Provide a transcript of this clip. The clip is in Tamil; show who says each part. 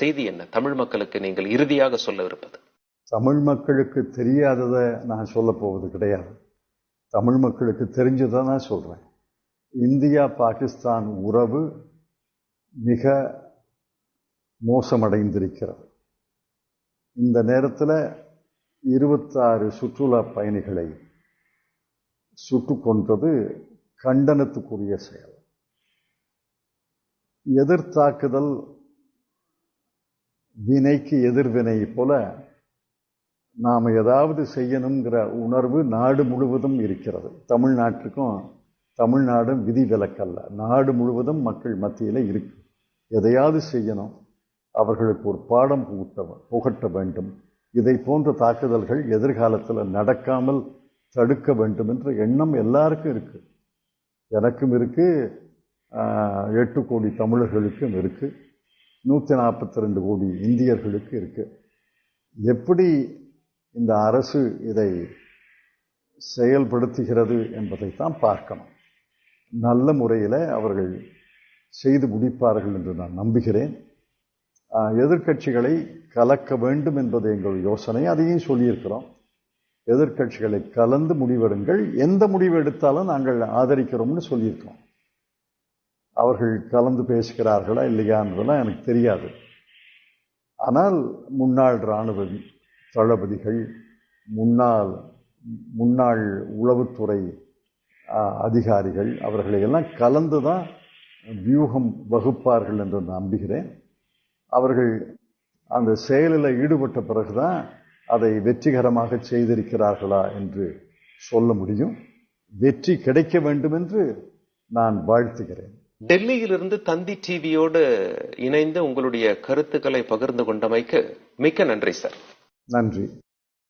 Speaker 1: செய்தி என்ன? தமிழ் மக்களுக்கு நீங்கள் இறுதியாக சொல்ல சொல்லவிருப்பது
Speaker 2: தமிழ் மக்களுக்கு தெரியாததை நான் சொல்ல போவது கிடையாது. தமிழ் மக்களுக்கு தெரிஞ்சதை நான் சொல்கிறேன் இந்தியா பாகிஸ்தான் உறவு மிக மோசமடைந்திருக்கிறது. இந்த நேரத்தில் இருபத்தாறு சுற்றுலா பயணிகளை சுட்டு கொன்றது கண்டனத்துக்குரிய செயல். எதிர்த்தாக்குதல் வினைக்கு எதிர்வினை போல நாம் ஏதாவது செய்யணுங்கிற உணர்வு நாடு முழுவதும் இருக்கிறது. தமிழ்நாட்டுக்கும் தமிழ்நாடும் விதி விலக்கல்ல நாடு முழுவதும் மக்கள் மத்தியில் இருக்கு. எதையாவது செய்யணும். அவர்களுக்கு ஒரு பாடம் புகட்ட புகட்ட வேண்டும். இதை போன்ற தாக்குதல்கள் எதிர்காலத்தில் நடக்காமல் தடுக்க வேண்டும் என்ற எண்ணம் எல்லாருக்கும் இருக்குது எனக்கும் இருக்குது எட்டு கோடி தமிழர்களுக்கும் இருக்குது நூற்றி நாற்பத்தி ரெண்டு கோடி இந்தியர்களுக்கு இருக்குது எப்படி இந்த அரசு இதை செயல்படுத்துகிறது என்பதை தான் பார்க்கணும். நல்ல முறையில் அவர்கள் செய்து முடிப்பார்கள் என்று நான் நம்புகிறேன். எதிர்கட்சிகளை எதிர்க்கட்சிகளை கலக்க வேண்டும் என்பது எங்கள் யோசனை. அதையும் சொல்லியிருக்கிறோம். எதிர்க்கட்சிகளை கலந்து முடிவெடுங்கள். எந்த முடிவு எடுத்தாலும் நாங்கள் ஆதரிக்கிறோம்னு சொல்லியிருக்கோம் அவர்கள் கலந்து பேசுகிறார்களா இல்லையான்றதெல்லாம் எனக்கு தெரியாது. ஆனால் முன்னாள் இராணுவ தளபதிகள் முன்னாள் முன்னாள் உளவுத்துறை அதிகாரிகள் அவர்களை எல்லாம் கலந்து தான் வியூகம் வகுப்பார்கள் என்று நம்புகிறேன். அவர்கள் அந்த செயலில் ஈடுபட்ட பிறகுதான் அதை வெற்றிகரமாக செய்திருக்கிறார்களா என்று சொல்ல முடியும். வெற்றி கிடைக்க வேண்டும் என்று நான் வாழ்த்துகிறேன்.
Speaker 1: டெல்லியிலிருந்து தந்தி டிவியோடு இணைந்து உங்களுடைய கருத்துக்களை பகிர்ந்து கொண்டமைக்கு மிக்க நன்றி சார்.
Speaker 2: நன்றி.